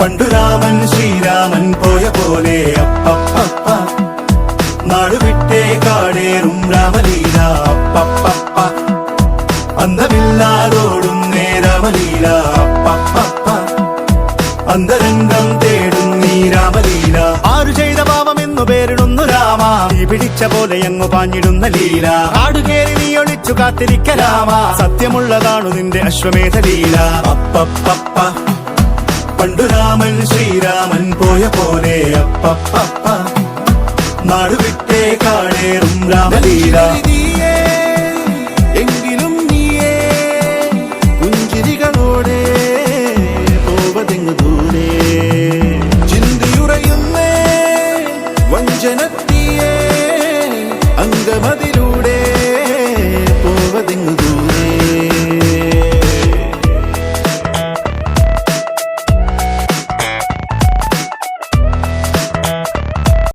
പണ്ടു രാമൻ ശ്രീരാമൻ പോയ പോലെ അപ്പപ്പ. നാടുവിട്ടേ കാടേറും രാമലീല അപ്പപ്പ അന്തമില്ലാതോടും നേ രാമലീല അപ്പപ്പ അന്തരംഗം തേടും നീ രാമലീല. ആരു ചെയ്ത പാപമെന്നു പേരിടുന്നു രാമ. നീ പിടിച്ച പോലെ അങ്ങു പാഞ്ഞിടുന്ന ലീല. ആടുകേറി നീ ഒളിച്ചു കാത്തിരിക്കലാമ സത്യമുള്ളതാണു നിന്റെ അശ്വമേധ ലീല അപ്പപ്പ പണ്ടു രാമൻ ശ്രീരാമൻ പോയ പോലെ. അപ്പപ്പ നാടുവിട്ടേ കാണേറും രാമലീല. എങ്കിലും ചിന്തിയുറയുന്നേ വഞ്ചനത്തിയേ അംഗമതി